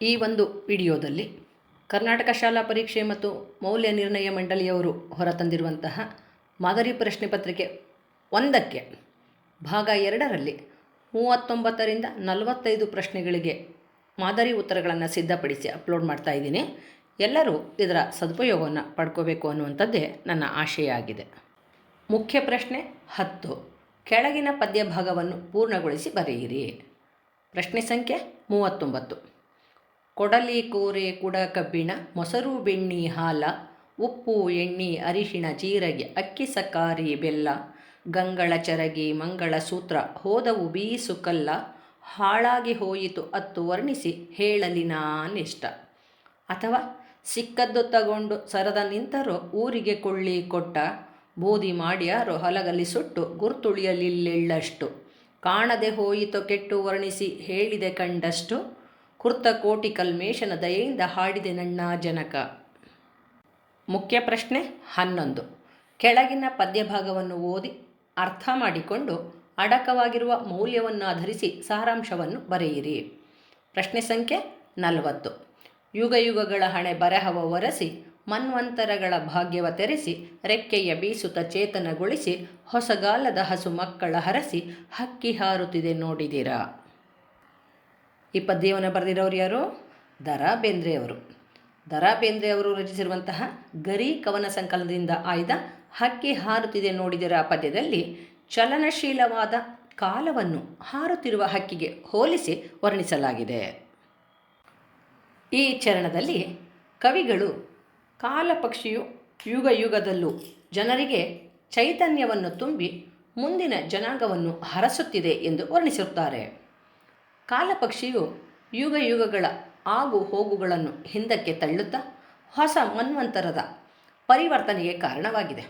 ಈ ಒಂದು ವಿಡಿಯೋದಲ್ಲಿ ಕರ್ನಾಟಕ ಶಾಲಾ ಪರೀಕ್ಷೆ ಮತ್ತು ಮೌಲ್ಯ ನಿರ್ಣಯ ಮಂಡಳಿಯವರು ಹೊರತಂದಿರುವಂತಹ ಮಾದರಿ ಪ್ರಶ್ನೆ ಪತ್ರಿಕೆ ಒಂದಕ್ಕೆ ಭಾಗ ಎರಡರಲ್ಲಿ ಮೂವತ್ತೊಂಬತ್ತರಿಂದ ನಲವತ್ತೈದು ಪ್ರಶ್ನೆಗಳಿಗೆ ಮಾದರಿ ಉತ್ತರಗಳನ್ನು ಸಿದ್ಧಪಡಿಸಿ ಅಪ್ಲೋಡ್ ಮಾಡ್ತಾ ಇದ್ದೀನಿ. ಎಲ್ಲರೂ ಇದರ ಸದುಪಯೋಗವನ್ನು ಪಡ್ಕೋಬೇಕು ಅನ್ನುವಂಥದ್ದೇ ನನ್ನ ಆಶಯ ಆಗಿದೆ ಮುಖ್ಯ ಪ್ರಶ್ನೆ ಹತ್ತು. ಕೆಳಗಿನ ಪದ್ಯ ಭಾಗವನ್ನು ಪೂರ್ಣಗೊಳಿಸಿ ಬರೆಯಿರಿ. ಪ್ರಶ್ನೆ ಸಂಖ್ಯೆ ಮೂವತ್ತೊಂಬತ್ತು. ಕೊಡಲಿ ಕೋರೆ ಕುಡ ಕಬ್ಬಿಣ, ಮೊಸರು ಬೆಣ್ಣಿ ಹಾಲ, ಉಪ್ಪು ಎಣ್ಣೆ ಅರಿಶಿಣ ಜೀರಿಗೆ, ಅಕ್ಕಿ ಸಕಾರಿ ಬೆಲ್ಲ, ಗಂಗಳ ಚರಗಿ ಮಂಗಳ ಸೂತ್ರ, ಹೋದವು ಬೀಸು ಕಲ್ಲ ಹಾಳಾಗಿ ಹೋಯಿತು ಅತ್ತು ವರ್ಣಿಸಿ ಹೇಳಲಿ ನಾನಿಷ್ಟ. ಅಥವಾ ಸಿಕ್ಕದ್ದು ತಗೊಂಡು ಸರದ ನಿಂತರೋ ಊರಿಗೆ ಕೊಳ್ಳಿ ಕೊಟ್ಟ, ಬೂದಿ ಮಾಡ್ಯಾರೋ ಹಲಗಲಿ ಸುಟ್ಟು ಗುರ್ತುಳಿಯಲಿಲ್ಲೆಳ್ಳಷ್ಟು, ಕಾಣದೆ ಹೋಯಿತು ಕೆಟ್ಟು ವರ್ಣಿಸಿ ಹೇಳಿದೆ ಕಂಡಷ್ಟು ಕೃತ ಕೋಟಿ ಕಲ್ಮೇಶನ ದಯೆಯಿಂದ ಹಾಡಿದೆ ನನ್ನ ಜನಕ. ಮುಖ್ಯ ಪ್ರಶ್ನೆ ಹನ್ನೊಂದು. ಕೆಳಗಿನ ಪದ್ಯಭಾಗವನ್ನು ಓದಿ ಅರ್ಥ ಮಾಡಿಕೊಂಡು ಅಡಕವಾಗಿರುವ ಮೌಲ್ಯವನ್ನು ಆಧರಿಸಿ ಸಾರಾಂಶವನ್ನು ಬರೆಯಿರಿ. ಪ್ರಶ್ನೆ ಸಂಖ್ಯೆ ನಲವತ್ತು. ಯುಗ ಯುಗಗಳ ಹಣೆ ಬರಹವ ಒರೆಸಿ ಮನ್ವಂತರಗಳ ಭಾಗ್ಯವ ತೆರೆಸಿ ರೆಕ್ಕೆಯ ಬೀಸುತ್ತ ಚೇತನಗೊಳಿಸಿ ಹೊಸಗಾಲದ ಹಸು ಮಕ್ಕಳ ಹರಸಿ ಹಕ್ಕಿ ಹಾರುತ್ತಿದೆ ನೋಡಿದಿರಾ. ಈ ಪದ್ಯವನ್ನು ಬರೆದಿರೋರು ಯಾರು? ದರಾ ಬೇಂದ್ರೆಯವರು ದರಾ ಬೇಂದ್ರೆಯವರು ರಚಿಸಿರುವಂತಹ ಗರಿ ಕವನ ಸಂಕಲನದಿಂದ ಆಯ್ದ ಹಕ್ಕಿ ಹಾರುತ್ತಿದೆ ನೋಡಿದರ ಪದ್ಯದಲ್ಲಿ ಚಲನಶೀಲವಾದ ಕಾಲವನ್ನು ಹಾರುತ್ತಿರುವ ಹಕ್ಕಿಗೆ ಹೋಲಿಸಿ ವರ್ಣಿಸಲಾಗಿದೆ. ಈ ಚರಣದಲ್ಲಿ ಕವಿಗಳು ಕಾಲ ಪಕ್ಷಿಯು ಯುಗ ಯುಗದಲ್ಲೂ ಜನರಿಗೆ ಚೈತನ್ಯವನ್ನು ತುಂಬಿ ಮುಂದಿನ ಜನಾಂಗವನ್ನು ಹರಸುತ್ತಿದೆ ಎಂದು ವರ್ಣಿಸುತ್ತಾರೆ ಕಾಲಪಕ್ಷಿಯು ಯುಗ ಯುಗಗಳ ಆಗು ಹೋಗುಗಳನ್ನು ಹಿಂದಕ್ಕೆ ತಳ್ಳುತ್ತಾ ಹೊಸ ಮನ್ವಂತರದ ಪರಿವರ್ತನೆಗೆ ಕಾರಣವಾಗಿದೆ.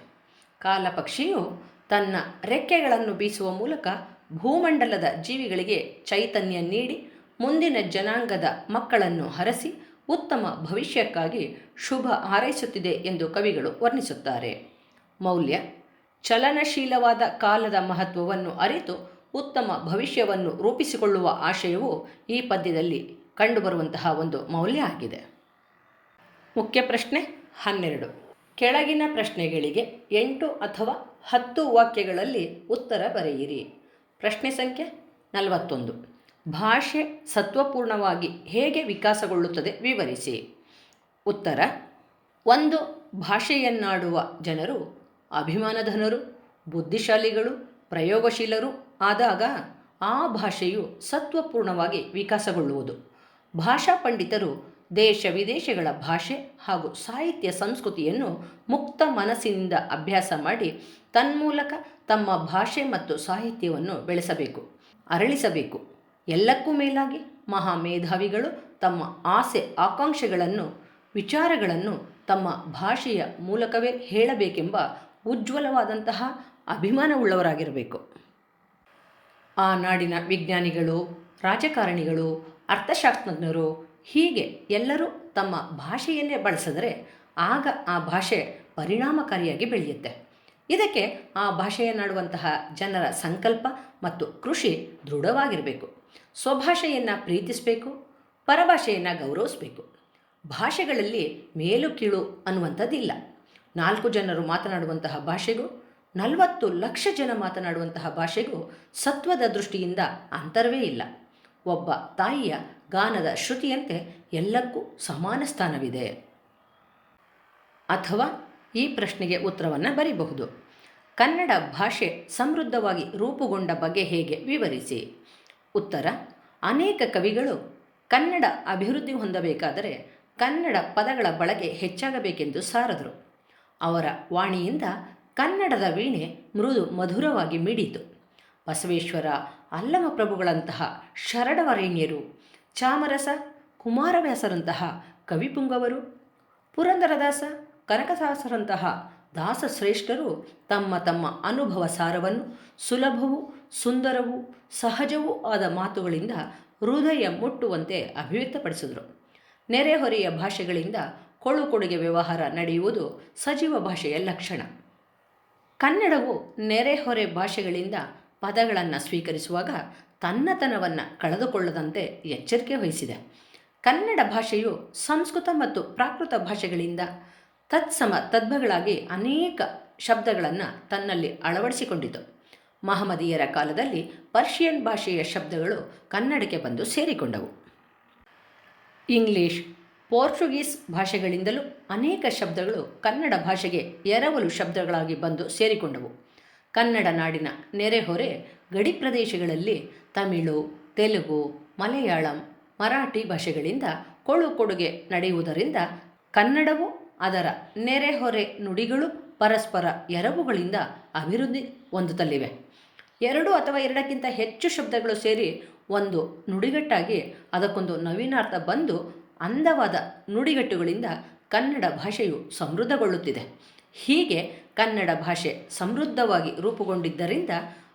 ಕಾಲಪಕ್ಷಿಯು ತನ್ನ ರೆಕ್ಕೆಗಳನ್ನು ಬೀಸುವ ಮೂಲಕ ಭೂಮಂಡಲದ ಜೀವಿಗಳಿಗೆ ಚೈತನ್ಯ ನೀಡಿ ಮುಂದಿನ ಜನಾಂಗದ ಮಕ್ಕಳನ್ನು ಹರಸಿ ಉತ್ತಮ ಭವಿಷ್ಯಕ್ಕಾಗಿ ಶುಭ ಹಾರೈಸುತ್ತಿದೆ ಎಂದು ಕವಿಗಳು ವರ್ಣಿಸುತ್ತಾರೆ. ಮೌಲ್ಯ, ಚಲನಶೀಲವಾದ ಕಾಲದ ಮಹತ್ವವನ್ನು ಅರಿತು ಉತ್ತಮ ಭವಿಷ್ಯವನ್ನು ರೂಪಿಸಿಕೊಳ್ಳುವ ಆಶಯವು ಈ ಪದ್ಯದಲ್ಲಿ ಕಂಡುಬರುವಂತಹ ಒಂದು ಮೌಲ್ಯ ಆಗಿದೆ. ಮುಖ್ಯ ಪ್ರಶ್ನೆ ಹನ್ನೆರಡು. ಕೆಳಗಿನ ಪ್ರಶ್ನೆಗಳಿಗೆ ಎಂಟು ಅಥವಾ ಹತ್ತು ವಾಕ್ಯಗಳಲ್ಲಿ ಉತ್ತರ ಬರೆಯಿರಿ. ಪ್ರಶ್ನೆ ಸಂಖ್ಯೆ ನಲವತ್ತೊಂದು. ಭಾಷೆ ಸತ್ವಪೂರ್ಣವಾಗಿ ಹೇಗೆ ವಿಕಾಸಗೊಳ್ಳುತ್ತದೆ ವಿವರಿಸಿ. ಉತ್ತರ, ಒಂದು ಭಾಷೆಯನ್ನಾಡುವ ಜನರು, ಅಭಿಮಾನಧನರು, ಬುದ್ಧಿಶಾಲಿಗಳು ಪ್ರಯೋಗಶೀಲರು ಆದಾಗ ಆ ಭಾಷೆಯು ಸತ್ವಪೂರ್ಣವಾಗಿ ವಿಕಾಸಗೊಳ್ಳುವುದು. ಭಾಷಾ ಪಂಡಿತರು ದೇಶ ವಿದೇಶಗಳ ಭಾಷೆ ಹಾಗೂ ಸಾಹಿತ್ಯ ಸಂಸ್ಕೃತಿಯನ್ನು ಮುಕ್ತ ಮನಸ್ಸಿನಿಂದ ಅಭ್ಯಾಸ ಮಾಡಿ ತನ್ಮೂಲಕ ತಮ್ಮ ಭಾಷೆ ಮತ್ತು ಸಾಹಿತ್ಯವನ್ನು ಬೆಳೆಸಬೇಕು, ಅರಳಿಸಬೇಕು. ಎಲ್ಲಕ್ಕೂ ಮೇಲಾಗಿ ಮಹಾ ಮೇಧಾವಿಗಳು ತಮ್ಮ ಆಸೆ ಆಕಾಂಕ್ಷೆಗಳನ್ನು, ವಿಚಾರಗಳನ್ನು ತಮ್ಮ ಭಾಷೆಯ ಮೂಲಕವೇ ಹೇಳಬೇಕೆಂಬ ಉಜ್ವಲವಾದಂತಹ ಅಭಿಮಾನವುಳ್ಳವರಾಗಿರಬೇಕು. ಆ ನಾಡಿನ ವಿಜ್ಞಾನಿಗಳು, ರಾಜಕಾರಣಿಗಳು, ಅರ್ಥಶಾಸ್ತ್ರಜ್ಞರು ಹೀಗೆ ಎಲ್ಲರೂ ತಮ್ಮ ಭಾಷೆಯನ್ನೇ ಬಳಸಿದರೆ ಆಗ ಆ ಭಾಷೆ ಪರಿಣಾಮಕಾರಿಯಾಗಿ ಬೆಳೆಯುತ್ತೆ. ಇದಕ್ಕೆ ಆ ಭಾಷೆಯನ್ನಾಡುವಂತಹ ಜನರ ಸಂಕಲ್ಪ ಮತ್ತು ಕೃಷಿ ದೃಢವಾಗಿರಬೇಕು. ಸ್ವಭಾಷೆಯನ್ನು ಪ್ರೀತಿಸಬೇಕು, ಪರಭಾಷೆಯನ್ನು ಗೌರವಿಸಬೇಕು. ಭಾಷೆಗಳಲ್ಲಿ ಮೇಲು ಕೀಳು ಅನ್ನುವಂಥದ್ದಿಲ್ಲ. ನಾಲ್ಕು ಜನರು ಮಾತನಾಡುವಂತಹ ಭಾಷೆಗೂ ನಲವತ್ತು ಲಕ್ಷ ಜನ ಮಾತನಾಡುವಂತಹ ಭಾಷೆಗೂ ಸತ್ವದ ದೃಷ್ಟಿಯಿಂದ ಅಂತರವೇ ಇಲ್ಲ. ಒಬ್ಬ ತಾಯಿಯ ಗಾನದ ಶ್ರುತಿಯಂತೆ ಎಲ್ಲಕ್ಕೂ ಸಮಾನ ಸ್ಥಾನವಿದೆ. ಅಥವಾ ಈ ಪ್ರಶ್ನೆಗೆ ಉತ್ತರವನ್ನು ಬರೀಬಹುದು. ಕನ್ನಡ ಭಾಷೆ ಸಮೃದ್ಧವಾಗಿ ರೂಪುಗೊಂಡ ಬಗ್ಗೆ ಹೇಗೆ ವಿವರಿಸಿ? ಉತ್ತರ, ಅನೇಕ ಕವಿಗಳು ಕನ್ನಡ ಅಭಿವೃದ್ಧಿ ಹೊಂದಬೇಕಾದರೆ ಕನ್ನಡ ಪದಗಳ ಬಳಕೆ ಹೆಚ್ಚಾಗಬೇಕೆಂದು ಸಾರದರು. ಅವರ ವಾಣಿಯಿಂದ ಕನ್ನಡದ ವೀಣೆ ಮೃದು ಮಧುರವಾಗಿ ಮಿಡಿತು ಬಸವೇಶ್ವರ, ಅಲ್ಲಮ ಪ್ರಭುಗಳಂತಹ ಶರಣವರೇಣ್ಯರು ಚಾಮರಸ, ಕುಮಾರವ್ಯಾಸರಂತಹ ಕವಿಪುಂಗವರು, ಪುರಂದರದಾಸ, ಕನಕದಾಸರಂತಹ ದಾಸಶ್ರೇಷ್ಠರು ತಮ್ಮ ತಮ್ಮ ಅನುಭವ ಸಾರವನ್ನು, ಸುಲಭವೂ, ಸುಂದರವೂ, ಸಹಜವೂ ಆದ ಮಾತುಗಳಿಂದ ಹೃದಯ ಮುಟ್ಟುವಂತೆ ಅಭಿವ್ಯಕ್ತಪಡಿಸಿದರು. ನೆರೆಹೊರೆಯ ಭಾಷೆಗಳಿಂದ ಕೊಳುಕೊಡುಗೆ ವ್ಯವಹಾರ ನಡೆಯುವುದು ಸಜೀವ ಭಾಷೆಯ ಲಕ್ಷಣ. ಕನ್ನಡವು ನೆರೆಹೊರೆ ಭಾಷೆಗಳಿಂದ ಪದಗಳನ್ನು ಸ್ವೀಕರಿಸುವಾಗ ತನ್ನತನವನ್ನು ಕಳೆದುಕೊಳ್ಳದಂತೆ ಎಚ್ಚರಿಕೆ ವಹಿಸಿದೆ. ಕನ್ನಡ ಭಾಷೆಯು ಸಂಸ್ಕೃತ ಮತ್ತು ಪ್ರಾಕೃತ ಭಾಷೆಗಳಿಂದ ತತ್ಸಮ ತದ್ಭಗಳಾಗಿ ಅನೇಕ ಶಬ್ದಗಳನ್ನು ತನ್ನಲ್ಲಿ ಅಳವಡಿಸಿಕೊಂಡಿತು. ಮಹಮ್ಮದೀಯರ ಕಾಲದಲ್ಲಿ ಪರ್ಷಿಯನ್ ಭಾಷೆಯ ಶಬ್ದಗಳು ಕನ್ನಡಕ್ಕೆ ಬಂದು ಸೇರಿಕೊಂಡವು. ಇಂಗ್ಲಿಷ್ ಪೋರ್ಚುಗೀಸ್ ಭಾಷೆಗಳಿಂದಲೂ ಅನೇಕ ಶಬ್ದಗಳು ಕನ್ನಡ ಭಾಷೆಗೆ ಎರವಲು ಶಬ್ದಗಳಾಗಿ ಬಂದು ಸೇರಿಕೊಂಡವು. ಕನ್ನಡ ನಾಡಿನ ನೆರೆಹೊರೆ ಗಡಿ ಪ್ರದೇಶಗಳಲ್ಲಿ ತಮಿಳು, ತೆಲುಗು, ಮಲಯಾಳಂ, ಮರಾಠಿ ಭಾಷೆಗಳಿಂದ ಕೊಳು ಕೊಡುಗೆ ನಡೆಯುವುದರಿಂದ ಕನ್ನಡವು ಅದರ ನೆರೆಹೊರೆ ನುಡಿಗಳು ಪರಸ್ಪರ ಎರವುಗಳಿಂದ ಅಭಿವೃದ್ಧಿ ಹೊಂದುತ್ತಲಿವೆ. ಎರಡು ಅಥವಾ ಎರಡಕ್ಕಿಂತ ಹೆಚ್ಚು ಶಬ್ದಗಳು ಸೇರಿ ಒಂದು ನುಡಿಗಟ್ಟಾಗಿ ಅದಕ್ಕೊಂದು ನವೀನಾರ್ಥ ಬಂದು ಅಂದವಾದ ನುಡಿಗಟ್ಟುಗಳಿಂದ ಕನ್ನಡ ಭಾಷೆಯು ಸಮೃದ್ಧಗೊಳ್ಳುತ್ತಿದೆ. ಹೀಗೆ ಕನ್ನಡ ಭಾಷೆ ಸಮೃದ್ಧವಾಗಿ ರೂಪುಗೊಂಡಿದ್ದರಿಂದ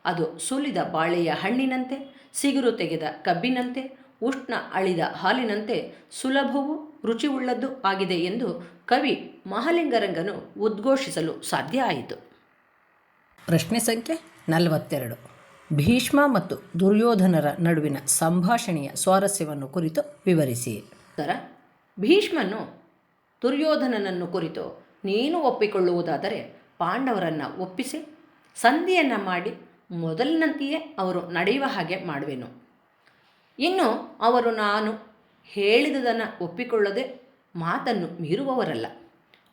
ಅದು ಸುಲಿದ ಬಾಳೆಯ ಹಣ್ಣಿನಂತೆ, ಸಿಗುರು ತೆಗೆದ ಕಬ್ಬಿನಂತೆ, ಉಷ್ಣ ಅಳಿದ ಹಾಲಿನಂತೆ ಸುಲಭವೂ ರುಚಿಯುಳ್ಳದ್ದು ಆಗಿದೆ ಎಂದು ಕವಿ ಮಹಾಲಿಂಗರಂಗನು ಉದ್ಘೋಷಿಸಲು ಸಾಧ್ಯ ಆಯಿತು. ಪ್ರಶ್ನೆ ಸಂಖ್ಯೆ ನಲವತ್ತೆರಡು. ಭೀಷ್ಮ ಮತ್ತು ದುರ್ಯೋಧನರ ನಡುವಿನ ಸಂಭಾಷಣೆಯ ಸ್ವಾರಸ್ಯವನ್ನು ಕುರಿತು ವಿವರಿಸಿ. ಉತ್ತರ ಭೀಷ್ಮನು ದುರ್ಯೋಧನನನ್ನು ಕುರಿತು, ನೀನು ಒಪ್ಪಿಕೊಳ್ಳುವುದಾದರೆ ಪಾಂಡವರನ್ನು ಒಪ್ಪಿಸಿ, ಸಂಧಿಯನ್ನು ಮಾಡಿ ಮೊದಲಿನಂತೆಯೇ ಅವರು ನಡೆಯುವ ಹಾಗೆ ಮಾಡುವೆನು. ಇನ್ನು ಅವರು ನಾನು ಹೇಳಿದದನ್ನು ಒಪ್ಪಿಕೊಳ್ಳದೆ ಮಾತನ್ನು ಮೀರುವವರಲ್ಲ.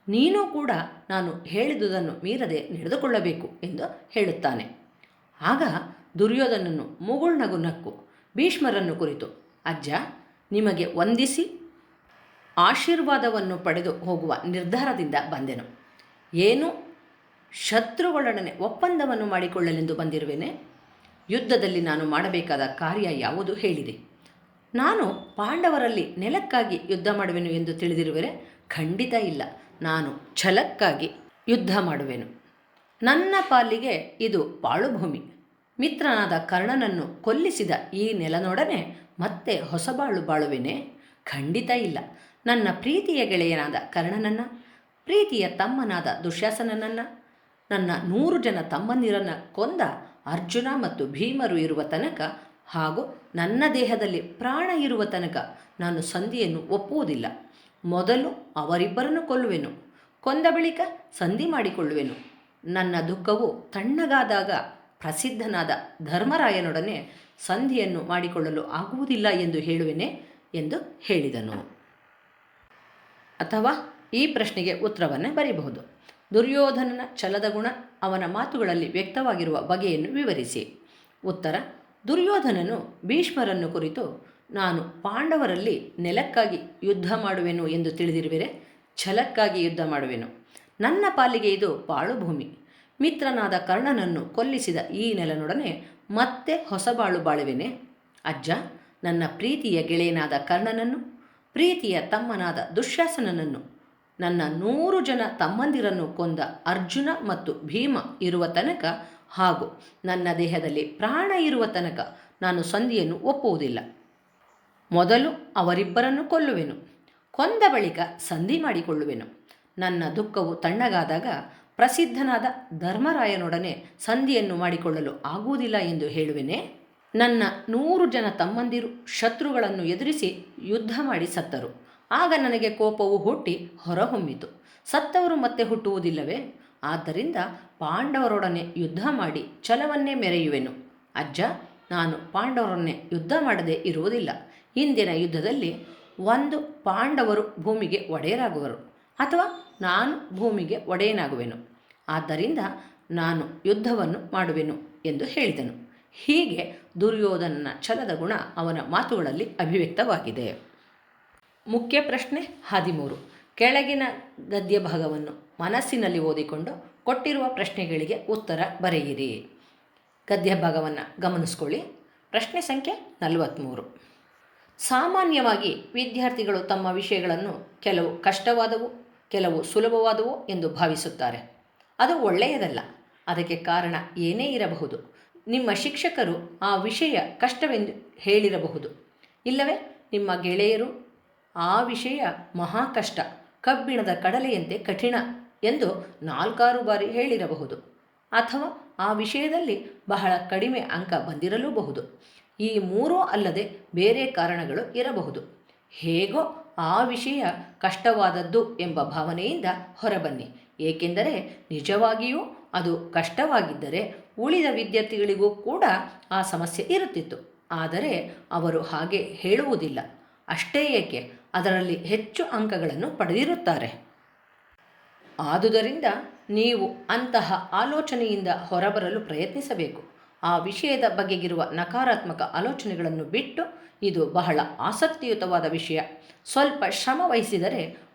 ನೀನು ಕೂಡ ನಾನು ಹೇಳಿದುದನ್ನು ಮೀರದೆ ನಡೆದುಕೊಳ್ಳಬೇಕು ಎಂದು ಹೇಳುತ್ತಾನೆ. ಆಗ ದುರ್ಯೋಧನನು ಮುಗುಳ್ನಗು ನಕ್ಕು ಭೀಷ್ಮರನ್ನು ಕುರಿತು, ಅಜ್ಜ ನಿಮಗೆ ವಂದಿಸಿ ಆಶೀರ್ವಾದವನ್ನು ಪಡೆದು ಹೋಗುವ ನಿರ್ಧಾರದಿಂದ ಬಂದೆನು. ಏನು? ಶತ್ರುಗಳೊಡನೆ ಒಪ್ಪಂದವನ್ನು ಮಾಡಿಕೊಳ್ಳಲೆಂದು ಬಂದಿರುವೆನೆ? ಯುದ್ಧದಲ್ಲಿ ನಾನು ಮಾಡಬೇಕಾದ ಕಾರ್ಯ ಯಾವುದು ಹೇಳಿದೆ ನಾನು ಪಾಂಡವರಲ್ಲಿ ನೆಲಕ್ಕಾಗಿ ಯುದ್ಧ ಮಾಡುವೆನು ಎಂದು ತಿಳಿದಿರುವರೆ ಖಂಡಿತ ಇಲ್ಲ. ನಾನು ಛಲಕ್ಕಾಗಿ ಯುದ್ಧ ಮಾಡುವೆನು. ನನ್ನ ಪಾಲಿಗೆ ಇದು ಪಾಳುಭೂಮಿ. ಮಿತ್ರನಾದ ಕರ್ಣನನ್ನು ಕೊಲ್ಲಿಸಿದ ಈ ನೆಲನೊಡನೆ ಮತ್ತೆ ಹೊಸಬಾಳು ಬಾಳುವೆನೆ? ಖಂಡಿತ ಇಲ್ಲ. ನನ್ನ ಪ್ರೀತಿಯ ಗೆಳೆಯನಾದ ಕರ್ಣನನ್ನ, ಪ್ರೀತಿಯ ತಮ್ಮನಾದ ದುಶ್ಯಾಸನನನ್ನು, ನನ್ನ ನೂರು ಜನ ತಮ್ಮಂದಿರನ್ನು ಕೊಂದ ಅರ್ಜುನ ಮತ್ತು ಭೀಮರು ಇರುವ ತನಕ ಹಾಗೂ ನನ್ನ ದೇಹದಲ್ಲಿ ಪ್ರಾಣ ಇರುವ ತನಕ ನಾನು ಸಂಧಿಯನ್ನು ಒಪ್ಪುವುದಿಲ್ಲ. ಮೊದಲು ಅವರಿಬ್ಬರನ್ನು ಕೊಲ್ಲುವೆನು. ಕೊಂದ ಬಳಿಕ ಸಂಧಿ ಮಾಡಿಕೊಳ್ಳುವೆನು. ನನ್ನ ದುಃಖವು ತಣ್ಣಗಾದಾಗ ಪ್ರಸಿದ್ಧನಾದ ಧರ್ಮರಾಯನೊಡನೆ ಸಂಧಿಯನ್ನು ಮಾಡಿಕೊಳ್ಳಲು ಆಗುವುದಿಲ್ಲ ಎಂದು ಹೇಳುವೆನೆ ಎಂದು ಹೇಳಿದನು. ಅಥವಾ ಈ ಪ್ರಶ್ನೆಗೆ ಉತ್ತರವನ್ನು ಬರೆಯಬಹುದು ದುರ್ಯೋಧನನ ಛಲದ ಗುಣ ಅವನ ಮಾತುಗಳಲ್ಲಿ ವ್ಯಕ್ತವಾಗಿರುವ ಬಗೆಯನ್ನು ವಿವರಿಸಿ. ಉತ್ತರ, ದುರ್ಯೋಧನನು ಭೀಷ್ಮರನ್ನು ಕುರಿತು, ನಾನು ಪಾಂಡವರಲ್ಲಿ ನೆಲಕ್ಕಾಗಿ ಯುದ್ಧ ಮಾಡುವೆನು ಎಂದು ತಿಳಿದಿರುವಿರೆ, ಛಲಕ್ಕಾಗಿ ಯುದ್ಧ ಮಾಡುವೆನು. ನನ್ನ ಪಾಲಿಗೆ ಇದು ಪಾಳುಭೂಮಿ. ಮಿತ್ರನಾದ ಕರ್ಣನನ್ನು ಕೊಲ್ಲಿಸಿದ ಈ ನೆಲನೊಡನೆ ಮತ್ತೆ ಹೊಸಬಾಳು ಬಾಳುವೆನೆ. ಅಜ್ಜ, ನನ್ನ ಪ್ರೀತಿಯ ಗೆಳೆಯನಾದ ಕರ್ಣನನ್ನು, ಪ್ರೀತಿಯ ತಮ್ಮನಾದ ದುಶ್ಯಾಸನನನ್ನು, ನನ್ನ ನೂರು ಜನ ತಮ್ಮಂದಿರನ್ನು ಕೊಂದ ಅರ್ಜುನ ಮತ್ತು ಭೀಮ ಇರುವ ತನಕ ಹಾಗೂ ನನ್ನ ದೇಹದಲ್ಲಿ ಪ್ರಾಣ ಇರುವ ತನಕ ನಾನು ಸಂಧಿಯನ್ನು ಒಪ್ಪುವುದಿಲ್ಲ. ಮೊದಲು ಅವರಿಬ್ಬರನ್ನು ಕೊಲ್ಲುವೆನು. ಕೊಂದ ಬಳಿಕ ಸಂಧಿ ಮಾಡಿಕೊಳ್ಳುವೆನು. ನನ್ನ ದುಃಖವು ತಣ್ಣಗಾದಾಗ ಪ್ರಸಿದ್ಧನಾದ ಧರ್ಮರಾಯನೊಡನೆ ಸಂಧಿಯನ್ನು ಮಾಡಿಕೊಳ್ಳಲು ಆಗುವುದಿಲ್ಲ ಎಂದು ಹೇಳುವೆನೆ. ನನ್ನ ನೂರು ಜನ ತಮ್ಮಂದಿರು ಶತ್ರುಗಳನ್ನು ಎದುರಿಸಿ ಯುದ್ಧ ಮಾಡಿ ಸತ್ತರು. ಆಗ ನನಗೆ ಕೋಪವು ಹುಟ್ಟಿ ಹೊರಹೊಮ್ಮಿತು. ಸತ್ತವರು ಮತ್ತೆ ಹುಟ್ಟುವುದಿಲ್ಲವೇ? ಆದ್ದರಿಂದ ಪಾಂಡವರೊಡನೆ ಯುದ್ಧ ಮಾಡಿ ಛಲವನ್ನೇ ಮೆರೆಯುವೆನು. ಅಜ್ಜ, ನಾನು ಪಾಂಡವರನ್ನೇ ಯುದ್ಧ ಮಾಡದೆ ಇರುವುದಿಲ್ಲ. ಇಂದಿನ ಯುದ್ಧದಲ್ಲಿ ಒಂದು ಪಾಂಡವರು ಭೂಮಿಗೆ ಒಡೆಯರಾಗುವರು. ಅಥವಾ ನಾನು ಭೂಮಿಗೆ ಒಡೆಯನಾಗುವೆನು. ಆದ್ದರಿಂದ ನಾನು ಯುದ್ಧವನ್ನು ಮಾಡುವೆನು ಎಂದು ಹೇಳಿದನು. ಹೀಗೆ ದುರ್ಯೋಧನನ ಛಲದ ಗುಣ ಅವನ ಮಾತುಗಳಲ್ಲಿ ಅಭಿವ್ಯಕ್ತವಾಗಿದೆ. ಮುಖ್ಯ ಪ್ರಶ್ನೆ ಹದಿಮೂರು. ಕೆಳಗಿನ ಗದ್ಯ ಭಾಗವನ್ನು ಮನಸ್ಸಿನಲ್ಲಿ ಓದಿಕೊಂಡು ಕೊಟ್ಟಿರುವ ಪ್ರಶ್ನೆಗಳಿಗೆ ಉತ್ತರ ಬರೆಯಿರಿ. ಗದ್ಯ ಭಾಗವನ್ನು ಗಮನಿಸ್ಕೊಳ್ಳಿ. ಪ್ರಶ್ನೆ ಸಂಖ್ಯೆ ನಲವತ್ತ್ಮೂರು ಸಾಮಾನ್ಯವಾಗಿ ವಿದ್ಯಾರ್ಥಿಗಳು ತಮ್ಮ ವಿಷಯಗಳನ್ನು ಕೆಲವು ಕಷ್ಟವಾದವು ಕೆಲವು ಸುಲಭವಾದವು ಎಂದು ಭಾವಿಸುತ್ತಾರೆ. ಅದು ಒಳ್ಳೆಯದಲ್ಲ. ಅದಕ್ಕೆ ಕಾರಣ ಏನೇ ಇರಬಹುದು. ನಿಮ್ಮ ಶಿಕ್ಷಕರು ಆ ವಿಷಯ ಕಷ್ಟವೆಂದು ಹೇಳಿರಬಹುದು. ಇಲ್ಲವೇ? ನಿಮ್ಮ ಗೆಳೆಯರು ಆ ವಿಷಯ ಮಹಾ ಕಷ್ಟ, ಕಬ್ಬಿಣದ ಕಡಲೆಯಂತೆ ಕಠಿಣ ಎಂದು ನಾಲ್ಕಾರು ಬಾರಿ ಹೇಳಿರಬಹುದು. ಅಥವಾ ಆ ವಿಷಯದಲ್ಲಿ ಬಹಳ ಕಡಿಮೆ ಅಂಕ ಬಂದಿರಲೂಬಹುದು. ಈ ಮೂರೂ ಅಲ್ಲದೆ ಬೇರೆ ಕಾರಣಗಳು ಇರಬಹುದು. ಹೇಗೋ ಆ ವಿಷಯ ಕಷ್ಟವಾದದ್ದು ಎಂಬ ಭಾವನೆಯಿಂದ ಹೊರಬನ್ನಿ. ಏಕೆಂದರೆ ನಿಜವಾಗಿಯೂ ಅದು ಕಷ್ಟವಾಗಿದ್ದರೆ ಉಳಿದ ವಿದ್ಯಾರ್ಥಿಗಳಿಗೂ ಕೂಡ ಆ ಸಮಸ್ಯೆ ಇರುತ್ತಿತ್ತು. ಆದರೆ ಅವರು ಹಾಗೆ ಹೇಳುವುದಿಲ್ಲ. ಅಷ್ಟೇ ಏಕೆ? ಅದರಲ್ಲಿ ಹೆಚ್ಚು ಅಂಕಗಳನ್ನು ಪಡೆದಿರುತ್ತಾರೆ. ಆದುದರಿಂದ ನೀವು ಅಂತಹ ಆಲೋಚನೆಯಿಂದ ಹೊರಬರಲು ಪ್ರಯತ್ನಿಸಬೇಕು. ಆ ವಿಷಯದ ಬಗೆಗಿರುವ ನಕಾರಾತ್ಮಕ ಆಲೋಚನೆಗಳನ್ನು ಬಿಟ್ಟು ಇದು ಬಹಳ ಆಸಕ್ತಿಯುತವಾದ ವಿಷಯ. ಸ್ವಲ್ಪ ಶ್ರಮ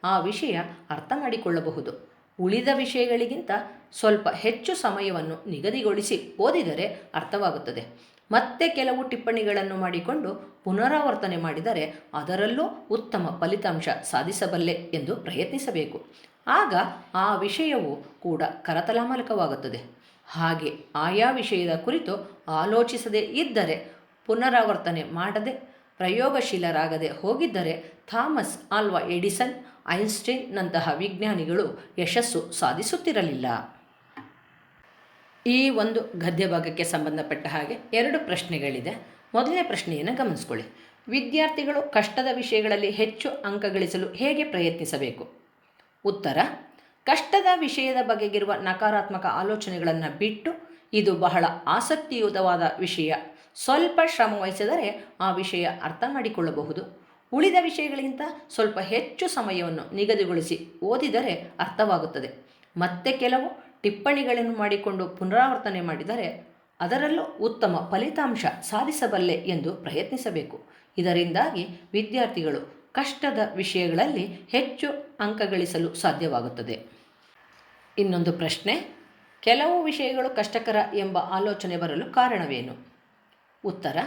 ಆ ವಿಷಯ ಅರ್ಥ ಮಾಡಿಕೊಳ್ಳಬಹುದು ಉಳಿದ ವಿಷಯಗಳಿಗಿಂತ ಸ್ವಲ್ಪ ಹೆಚ್ಚು ಸಮಯವನ್ನು ನಿಗದಿಗೊಳಿಸಿ ಓದಿದರೆ ಅರ್ಥವಾಗುತ್ತದೆ. ಮತ್ತೆ ಕೆಲವು ಟಿಪ್ಪಣಿಗಳನ್ನು ಮಾಡಿಕೊಂಡು ಪುನರಾವರ್ತನೆ ಮಾಡಿದರೆ ಅದರಲ್ಲೂ ಉತ್ತಮ ಫಲಿತಾಂಶ ಸಾಧಿಸಬಲ್ಲೆ ಎಂದು ಪ್ರಯತ್ನಿಸಬೇಕು. ಆಗ ಆ ವಿಷಯವು ಕೂಡ ಕರತಲಾಮಲಕವಾಗುತ್ತದೆ. ಹಾಗೆ ಆಯಾ ವಿಷಯದ ಕುರಿತು ಆಲೋಚಿಸದೇ ಇದ್ದರೆ, ಪುನರಾವರ್ತನೆ ಮಾಡದೆ, ಪ್ರಯೋಗಶೀಲರಾಗದೆ ಹೋಗಿದ್ದರೆ ಥಾಮಸ್ ಆಲ್ವಾ ಎಡಿಸನ್, ಐನ್ಸ್ಟೈನ್ನಂತಹ ವಿಜ್ಞಾನಿಗಳು ಯಶಸ್ಸು ಸಾಧಿಸುತ್ತಿರಲಿಲ್ಲ. ಈ ಒಂದು ಗದ್ಯ ಭಾಗಕ್ಕೆ ಸಂಬಂಧಪಟ್ಟ ಹಾಗೆ ಎರಡು ಪ್ರಶ್ನೆಗಳಿದೆ. ಮೊದಲನೇ ಪ್ರಶ್ನೆಯನ್ನು ಗಮನಿಸ್ಕೊಳ್ಳಿ. ವಿದ್ಯಾರ್ಥಿಗಳು ಕಷ್ಟದ ವಿಷಯಗಳಲ್ಲಿ ಹೆಚ್ಚು ಅಂಕ ಗಳಿಸಲು ಹೇಗೆ ಪ್ರಯತ್ನಿಸಬೇಕು? ಉತ್ತರ ಕಷ್ಟದ ವಿಷಯದ ಬಗೆಗಿರುವ ನಕಾರಾತ್ಮಕ ಆಲೋಚನೆಗಳನ್ನು ಬಿಟ್ಟು ಇದು ಬಹಳ ಆಸಕ್ತಿಯುತವಾದ ವಿಷಯ. ಸ್ವಲ್ಪ ಶ್ರಮ ವಹಿಸಿದರೆ ಆ ವಿಷಯ ಅರ್ಥ ಮಾಡಿಕೊಳ್ಳಬಹುದು. ಉಳಿದ ವಿಷಯಗಳಿಗಿಂತ ಸ್ವಲ್ಪ ಹೆಚ್ಚು ಸಮಯವನ್ನು ನಿಗದಿಗೊಳಿಸಿ ಓದಿದರೆ ಅರ್ಥವಾಗುತ್ತದೆ. ಮತ್ತೆ ಕೆಲವು ಟಿಪ್ಪಣಿಗಳನ್ನು ಮಾಡಿಕೊಂಡು ಪುನರಾವರ್ತನೆ ಮಾಡಿದರೆ ಅದರಲ್ಲೂ ಉತ್ತಮ ಫಲಿತಾಂಶ ಸಾಧಿಸಬಲ್ಲೆ ಎಂದು ಪ್ರಯತ್ನಿಸಬೇಕು. ಇದರಿಂದಾಗಿ ವಿದ್ಯಾರ್ಥಿಗಳು ಕಷ್ಟದ ವಿಷಯಗಳಲ್ಲಿ ಹೆಚ್ಚು ಅಂಕ ಗಳಿಸಲು ಸಾಧ್ಯವಾಗುತ್ತದೆ. ಇನ್ನೊಂದು ಪ್ರಶ್ನೆ, ಕೆಲವು ವಿಷಯಗಳು ಕಷ್ಟಕರ ಎಂಬ ಆಲೋಚನೆ ಬರಲು ಕಾರಣವೇನು? ಉತ್ತರ,